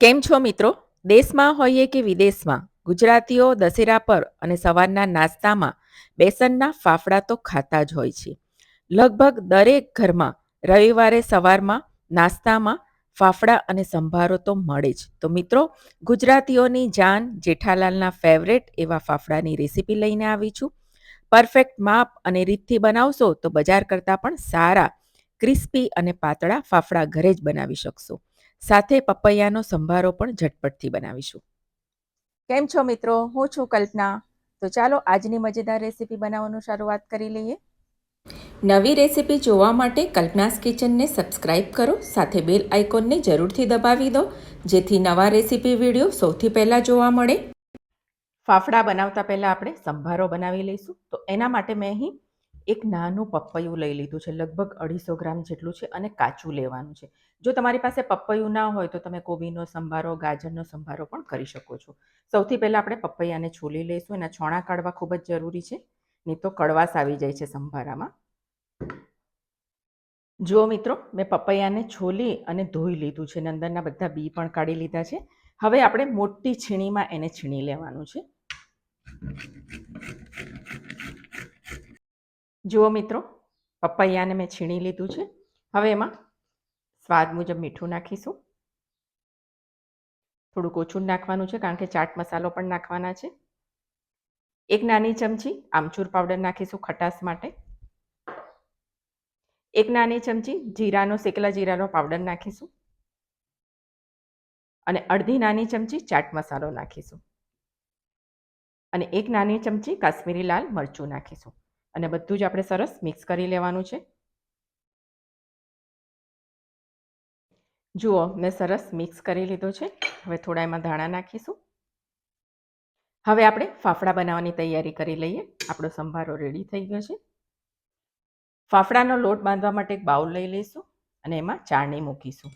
કેમ છો મિત્રો? દેશમાં હોઈએ કે વિદેશમાં, ગુજરાતીઓ દશેરા પર અને સવારના નાસ્તામાં બેસનના ફાફડા તો ખાતા જ હોય છે. લગભગ દરેક ઘરમાં રવિવારે સવારમાં નાસ્તામાં ફાફડા અને સંભારો તો મળે જ. તો મિત્રો, ગુજરાતીઓની જાન જેઠાલાલના ફેવરેટ એવા ફાફડાની રેસીપી લઈને આવી છું. પરફેક્ટ માપ અને રીતથી બનાવશો તો બજાર કરતાં પણ સારા ક્રિસ્પી અને પાતળા ફાફડા ઘરે જ બનાવી શકશો. સાથે પપૈયાનો સંભારો પણ ઝટપટથી બનાવીશું. કેમ છો મિત્રો? હું છું કલ્પના. તો ચાલો આજની મજેદાર રેસીપી બનાવવાનું શરૂઆત કરી લઈએ. નવી રેસીપી જોવા માટે કલ્પનાસ કિચનને સબસ્ક્રાઇબ કરો સાથે બેલ આઇકોનને જરૂરથી દબાવી દો જેથી નવા રેસીપી વીડિયો સૌથી પહેલાં જોવા મળે. ફાફડા બનાવતા પહેલાં આપણે સંભારો બનાવી લઈશું. તો એના માટે મેં અહીં એક નાનું પપૈયું લઈ લીધું છે, લગભગ અઢીસો ગ્રામ જેટલું છે અને કાચું લેવાનું છે. જો તમારી પાસે પપૈયું ના હોય તો તમે કોબીનો સંભારો, ગાજરનો સંભારો પણ કરી શકો છો. સૌથી પહેલાં આપણે પપૈયાને છોલી લઈશું. એના છોણા કાઢવા ખૂબ જ જરૂરી છે. નહીં તો કડવાશ આવી જાય છે સંભારામાં. જુઓ મિત્રો, મેં પપૈયાને છોલી અને ધોઈ લીધું છે અંદરના બધા બી પણ કાઢી લીધા છે. હવે આપણે મોટી છીણીમાં એને છીણી લેવાનું છે. જુઓ મિત્રો, પપૈયાને મેં છીણી લીધું છે. હવે એમાં સ્વાદ મુજબ મીઠું નાખીશું. થોડુંક ઓછું નાખવાનું છે કારણ કે ચાટ મસાલો પણ નાખવાના છે. એક નાની ચમચી આમચૂર પાવડર નાખીશું ખટાશ માટે. એક નાની ચમચી જીરાનો શેકેલા જીરાનો પાવડર નાખીશું. અને અડધી નાની ચમચી ચાટ મસાલો નાખીશું. અને એક નાની ચમચી કાશ્મીરી લાલ મરચું નાખીશું. અને બધું જ આપણે સરસ મિક્સ કરી લેવાનું છે. જુઓ, મેં સરસ મિક્સ કરી લીધો છે. હવે થોડા એમાં ધાણા નાખીશું. હવે આપણે ફાફડા બનાવવાની તૈયારી કરી લઈએ. આપણો સંભારો રેડી થઈ ગયો છે. ફાફડાનો લોટ બાંધવા માટે એક બાઉલ લઈ લઈશું અને એમાં ચાળણી મૂકીશું.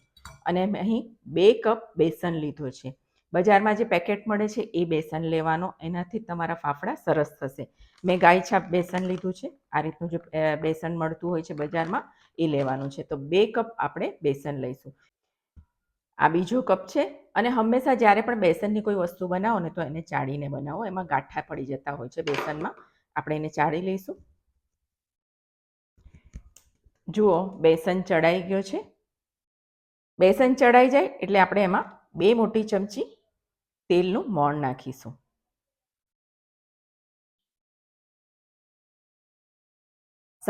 અને અહીં બે કપ બેસન લીધો છે. બજારમાં જે પેકેટ મળે છે એ બેસન લેવાનો. એનાથી તમારા ફાફડા સરસ થશે. મેં ગાય છાપ બેસન લીધું છે. આ રીતનું જે બેસન મળતું હોય છે બજારમાં, એ લેવાનું છે. તો બે કપ આપણે બેસન લઈશું. આ બીજો કપ છે. અને હંમેશા જ્યારે પણ બેસનની કોઈ વસ્તુ બનાવો ને, તો એને ચાળીને બનાવો. એમાં ગાંઠા પડી જતા હોય છે બેસનમાં. આપણે એને ચાળી લઈશું. જુઓ, બેસન ચડાઈ ગયો છે. બેસન ચડાઈ જાય એટલે આપણે એમાં બે મોટી ચમચી તેલનું મોણ નાખીશું.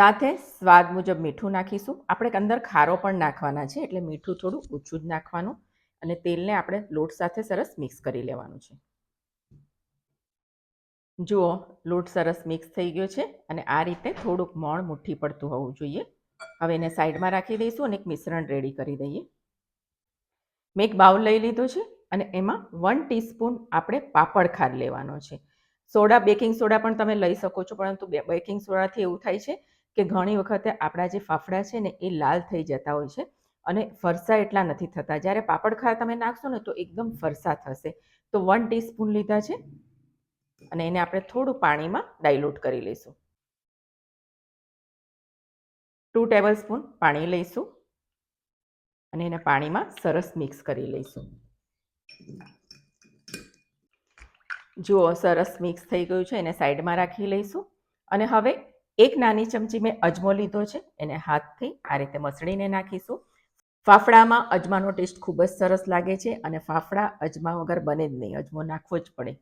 સાથે સ્વાદ મુજબ મીઠું નાખીશું. આપણે અંદર ખારો પણ નાખવાના છે, એટલે મીઠું થોડું ઓછું જ નાખવાનું અને તેલને આપણે લોટ સાથે સરસ મિક્સ કરી લેવાનું છે. જુઓ, લોટ સરસ મિક્સ થઈ ગયો છે અને આ રીતે થોડુંક મોણ મુઠ્ઠી પડતું હોવું જોઈએ. હવે એને સાઈડમાં રાખી દઈશું અને એક મિશ્રણ રેડી કરી દઈએ. મેં એક બાઉલ લઈ લીધો છે અને એમાં વન ટીસ્પૂન આપણે પાપડ ખાર લેવાનો છે. સોડા, બેકિંગ સોડા પણ તમે લઈ શકો છો, પરંતુ બેકિંગ સોડાથી એવું થાય છે કે ઘણી વખતે આપણા જે ફાફડા છે ને, એ લાલ થઈ જતા હોય છે અને ફરસા એટલા નથી થતા. જ્યારે પાપડ ખાર તમે નાખશો ને, તો એકદમ ફરસા થશે. તો વન ટીસ્પૂન લીધા છે અને એને આપણે થોડું પાણીમાં ડાયલ્યુટ કરી લઈશું. ટુ ટેબલ સ્પૂન પાણી લઈશું અને એને પાણીમાં સરસ મિક્સ કરી લઈશું. જુઓ, સરસ મિક્સ થઈ ગયું છે. એને સાઈડમાં રાખી લઈશું. અને હવે એક નાની ચમચી મેં અજમો લીધો છે, એને હાથથી આ રીતે મસળીને નાખીશું. ફાફડામાં અજમાનો ટેસ્ટ ખૂબ જ સરસ લાગે છે અને ફાફડા અજમા વગર બને જ નહીં, અજમો નાખવો જ પડે.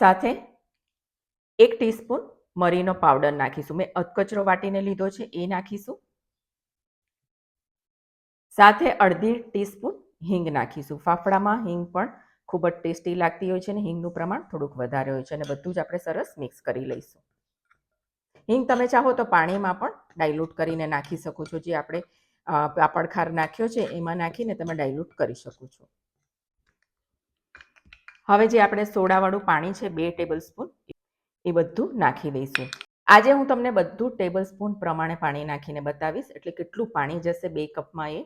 સાથે એક ટીસ્પૂન મરીનો પાવડર નાખીશું. મેં અધકચરો વાટીને લીધો છે, એ નાખીશું. સાથે અડધી ટીસ્પૂન હિંગ નાખીશું. ફાફડામાં હિંગ પણ ખૂબ જ ટેસ્ટી લાગતી હોય છે અને હિંગનું પ્રમાણ થોડુંક વધારે હોય છે અને બધું જ આપણે સરસ મિક્સ કરી લઈશું. હિંગ તમે ચાહો તો પાણીમાં પણ ડાયલ્યુટ કરીને નાખી શકો છો. જે આપણે પાપડ ખાર નાખ્યો છે, એમાં નાખીને તમે ડાયલ્યુટ કરી શકો છો. હવે જે આપણે સોડાવાળું પાણી છે, બે ટેબલ સ્પૂન એ બધું નાખી દઈશું. આજે હું તમને બધું ટેબલ સ્પૂન પ્રમાણે પાણી નાખીને બતાવીશ. એટલે કેટલું પાણી જશે બે કપમાં એ.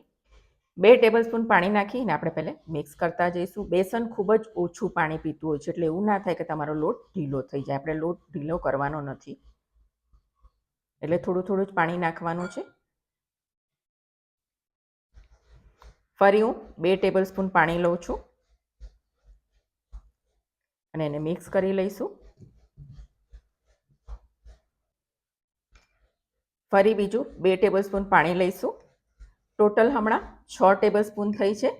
બે ટેબલ સ્પૂન પાણી નાખીને આપણે પહેલે મિક્સ કરતા જઈશું. બેસન ખૂબ જ ઓછું પાણી પીતું હોય છે, એટલે એવું ના થાય કે તમારો લોટ ઢીલો થઈ જાય. આપણે લોટ ઢીલો કરવાનો નથી. એટલે થોડું થોડું જ પાણી નાખવાનું છે. ફરી હું બે ટેબલ સ્પૂન પાણી લઉં છું. અને એને મિક્સ કરી લઈશું. ફરી બીજું બે ટેબલ સ્પૂન પાણી લઈશું. ટોટલ હમણાં છ ટેબલ સ્પૂન થઈ છે.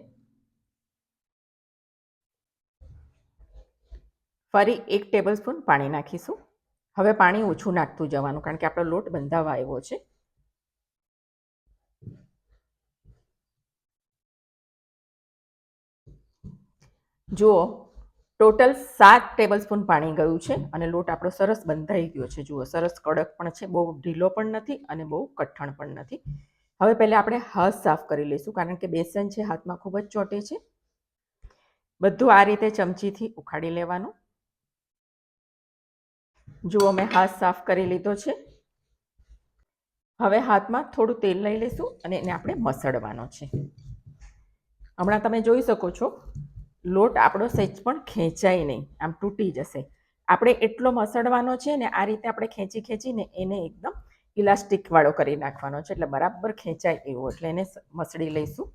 ફરી એક ટેબલ સ્પૂન પાણી નાખીશું. હવે પાણી ઓછું નાખતું જવાનું, કારણ કે આપણો લોટ બંધાવા આવ્યો છે. જુઓ, ટોટલ સાત ટેબલ સ્પૂન પાણી ગયું છે અને લોટ આપણો સરસ બંધાઈ ગયો છે. જુઓ, સરસ કડક પણ છે, બહુ ઢીલો પણ નથી અને બહુ કઠણ પણ નથી. હવે પહેલાં આપણે હાથ સાફ કરી લઈશું, કારણ કે બેસન છે, હાથમાં ખૂબ જ ચોટે છે. બધું આ રીતે ચમચીથી ઉખાડી લેવાનું. જુઓ, મેં હાથ સાફ કરી લીધો છે. હવે હાથમાં થોડું તેલ લઈ લઈશું અને એને આપણે મસળવાનો છે. હમણાં તમે જોઈ શકો છો, લોટ આપણો સહેજ પણ ખેંચાય નહીં, આમ તૂટી જશે. આપણે એટલો મસળવાનો છે ને, આ રીતે આપણે ખેંચી ખેંચીને એને એકદમ ઇલાસ્ટિકવાળો કરી નાખવાનો છે, એટલે બરાબર ખેંચાય એવો, એટલે એને મસળી લઈશું.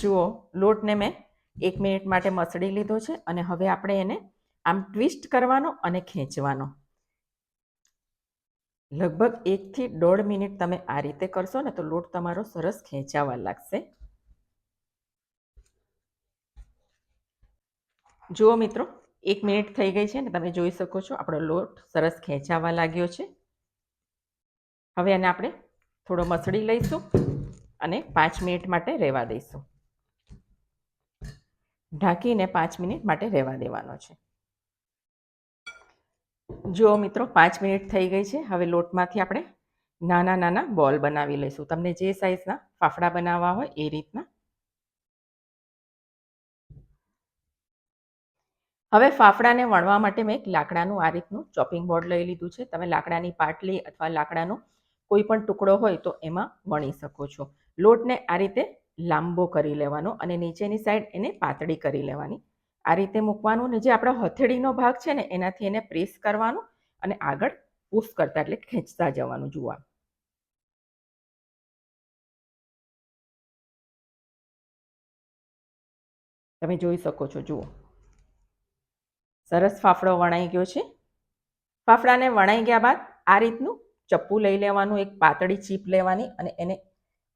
જુઓ, લોટને મેં એક મિનિટ માટે મસળી લીધો છે અને હવે આપણે એને આમ ટ્વિસ્ટ કરવાનો અને ખેંચવાનો. લગભગ એકથી દોઢ મિનિટ તમે આ રીતે કરશો ને તો લોટ તમારો સરસ ખેંચાવા લાગશે. જુઓ મિત્રો, એક મિનિટ થઈ ગઈ છે ને તમે જોઈ શકો છો આપણો લોટ સરસ ખેંચાવા લાગ્યો છે. હવે એને આપણે થોડો મસળી લઈશું અને પાંચ મિનિટ માટે રહેવા દઈશું. ઢાંકીને પાંચ મિનિટ માટે રહેવા દેવાનો છે. જુઓ મિત્રો, પાંચ મિનિટ થઈ ગઈ છે. હવે લોટમાંથી આપણે નાના નાના બોલ બનાવી લઈશું. તમને જે સાઇઝના ફાફડા બનાવવા હોય એ રીતના. હવે ફાફડાને વણવા માટે મેં એક લાકડાનું આ રીતનું ચોપિંગ બોર્ડ લઈ લીધું છે. તમે લાકડાની પાટલી અથવા લાકડાનો કોઈ પણ ટુકડો હોય તો એમાં વણી શકો છો. લોટને આ રીતે લાંબો કરી લેવાનો અને નીચેની સાઈડ એને પાતળી કરી લેવાની. આ રીતે મૂકવાનું ને જે આપણો હથેળીનો ભાગ છે ને, એનાથી એને પ્રેસ કરવાનું અને આગળ પુશ કરતા એટલે ખેંચતા જવાનું જોવા તમે જોઈ શકો છો, જુઓ. સરસ ફાફડો વણાઈ ગયો છે. ફાફડાને વણાઈ ગયા બાદ આ રીતનું ચપ્પુ લઈ લેવાનું, એક પાતળી ચીપ લેવાની અને એને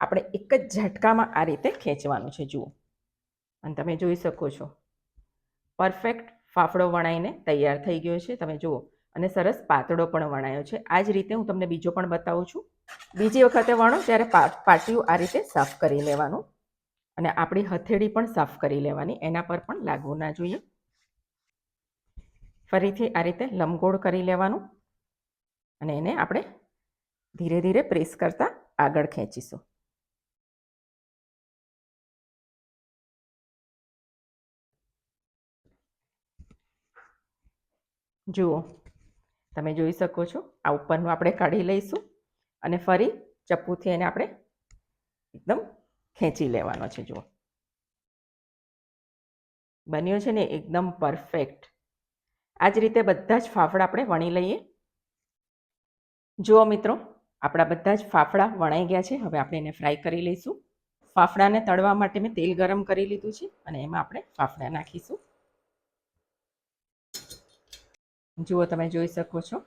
આપણે એક જ ઝટકામાં આ રીતે ખેંચવાનું છે, જુઓ. અને તમે જોઈ શકો છો. પરફેક્ટ ફાફડો વણાઈને તૈયાર થઈ ગયો છે. તમે જુઓ. અને સરસ પાતળો પણ વણાયો છે. આ જ રીતે હું તમને બીજો પણ બતાવું છું. બીજી વખતે વણો ત્યારે પાટિયું આ રીતે સાફ કરી લેવાનું. અને આપણી હથેળી પણ સાફ કરી લેવાની. એના પર પણ લાગવું ના જોઈએ. ફરીથી આ રીતે લંબગોળ કરી લેવાનું. અને એને આપણે ધીરે ધીરે પ્રેસ કરતાં આગળ ખેંચીશું. જુઓ, તમે જોઈ શકો છો, આ ઉપરનું આપણે કાઢી લઈશું અને ફરી ચપ્પુથી એને આપણે એકદમ ખેંચી લેવાનો છે, જુઓ. બન્યો છે ને એકદમ પરફેક્ટ આ જ રીતે બધા જ ફાફડા આપણે વણી લઈએ. જુઓ મિત્રો, આપણા બધા જ ફાફડા વણાઈ ગયા છે, હવે આપણે એને ફ્રાય કરી લઈશું. ફાફડાને તળવા માટે મેં તેલ ગરમ કરી લીધું છે અને એમાં આપણે ફાફડા નાખીશું. જુઓ તમે જોઈ શકો છો.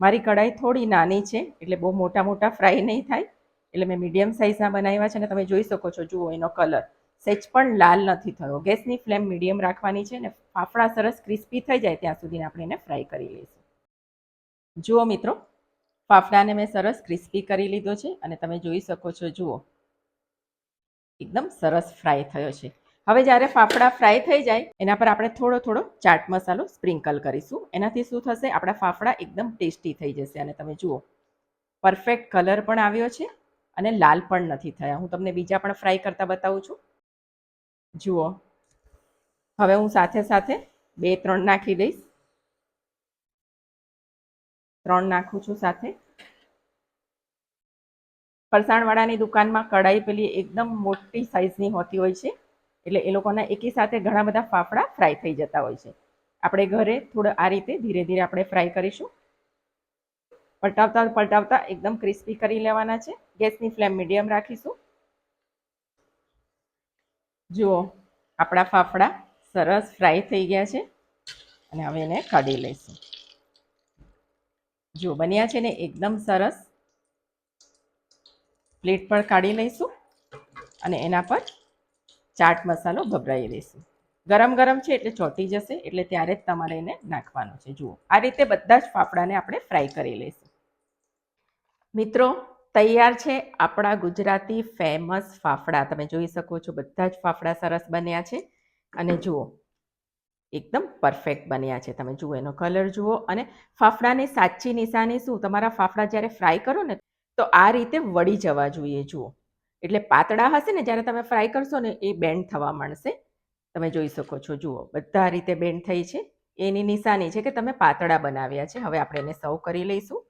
મારી કઢાઈ થોડી નાની છે, એટલે બહુ મોટા મોટા ફ્રાય નહીં થાય. એટલે મેં મીડિયમ સાઇઝના બનાવ્યા છે અને તમે જોઈ શકો છો, જુઓ એનો કલર સેજ પણ લાલ નથી થયો. ગેસની ફ્લેમ મીડિયમ રાખવાની છે ને ફાફડા સરસ ક્રિસ્પી થઈ જાય ત્યાં સુધી આપણે એને ફ્રાય કરી લઈશું. જુઓ મિત્રો, ફાફડાને મેં સરસ ક્રિસ્પી કરી લીધો છે અને તમે જોઈ શકો છો, જુઓ. એકદમ સરસ ફ્રાય થયો છે. હવે જ્યારે ફાફડા ફ્રાય થઈ જાય, એના પર આપણે થોડો થોડો ચાટ મસાલો સ્પ્રિંકલ કરીશું. એનાથી શું થશે? આપણા ફાફડા એકદમ ટેસ્ટી થઈ જશે. અને તમે જુઓ પરફેક્ટ કલર પણ આવ્યો છે અને લાલ પણ નથી થયા. હું તમને બીજા પણ ફ્રાય કરતા બતાવું છું. જુઓ, હવે હું સાથે સાથે બે, ત્રણ નાખી દઈશ. ત્રણ નાખું છું સાથે. ફરસાણવાળાની દુકાનમાં કઢાઈ પેલી એકદમ મોટી સાઇઝની હોતી હોય છે. એટલે એ લોકોના એકી સાથે ઘણા બધા ફાફડા ફ્રાય થઈ જતા હોય છે. આપણે ઘરે થોડો આ રીતે ધીરે ધીરે આપણે ફ્રાય કરીશું. પલટાવતા પલટાવતા એકદમ ક્રિસ્પી કરી લેવાના છે. ગેસની ફ્લેમ મીડિયમ રાખીશું. જુઓ, આપણા ફાફડા સરસ ફ્રાય થઈ ગયા છે. અને હવે એને કાઢી લઈશું. જો બન્યા છે ને એકદમ સરસ. પ્લેટ પર કાઢી લઈશું. અને એના પર ચાટ મસાલો ભભરાઈ દઈશું ગરમ ગરમ છે એટલે ચોટી જશે, એટલે ત્યારે જ તમારે એને નાખવાનો છે. જુઓ, આ રીતે બધા જ ફાફડાને આપણે ફ્રાય કરી લઈશું. મિત્રો, તૈયાર છે આપણા ગુજરાતી ફેમસ ફાફડા. તમે જોઈ શકો છો બધા જ ફાફડા સરસ બન્યા છે. અને જુઓ, એકદમ પરફેક્ટ બન્યા છે. તમે જુઓ, એનો કલર જુઓ. અને ફાફડાની સાચી નિશાની શું? તમારા ફાફડા જ્યારે ફ્રાય કરો ને, તો આ રીતે વળી જવા જોઈએ. જુઓ એટલે પાતળા હશે ને, જ્યારે તમે ફ્રાય કરશો ને, એ બેન્ડ થવા માંડશે. તમે જોઈ શકો છો, જુઓ, બધા રીતે બેન્ડ થઈ છે. એની નિશાની છે કે તમે પાતળા બનાવ્યા છે. હવે આપણે એને સર્વ કરી લઈશું.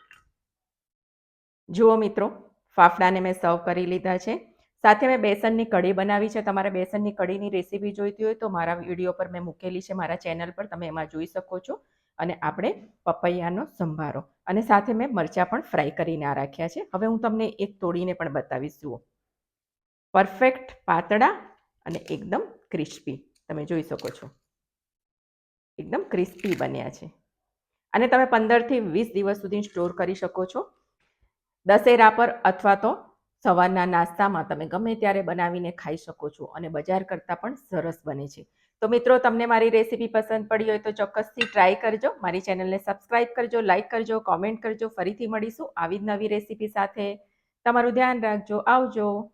જુઓ મિત્રો, ફાફડાને મેં સર્વ કરી લીધા છે. સાથે મેં બેસનની કઢી બનાવી છે. તમારે બેસનની કઢીની રેસીપી જોઈતી હોય તો મારા વીડિયો પર મેં મૂકેલી છે, મારા ચેનલ પર તમે એમાં જોઈ શકો છો. અને આપણે પપૈયાનો સંભારો. અને સાથે મેં મરચાં પણ ફ્રાય કરીને આ રાખ્યા છે. હવે હું તમને એક તોડીને પણ બતાવીશ, જુઓ. પરફેક્ટ પાતળા અને એકદમ ક્રિસ્પી. તમે જોઈ શકો છો. એકદમ ક્રિસ્પી બન્યા છે. અને તમે પંદરથી વીસ દિવસ સુધી સ્ટોર કરી શકો છો. દશેરા પર અથવા તો સવારના નાસ્તામાં તમે ગમે ત્યારે બનાવીને ખાઈ શકો છો અને બજાર કરતાં પણ સરસ બને છે. તો મિત્રો, તમને મારી રેસીપી પસંદ પડી હોય તો ચોક્કસથી ટ્રાય કરજો. મારી ચેનલને સબસ્ક્રાઇબ કરજો, લાઇક કરજો, કોમેન્ટ કરજો. ફરીથી મળીશું આવી જ નવી રેસીપી સાથે. તમારું ધ્યાન રાખજો. આવજો.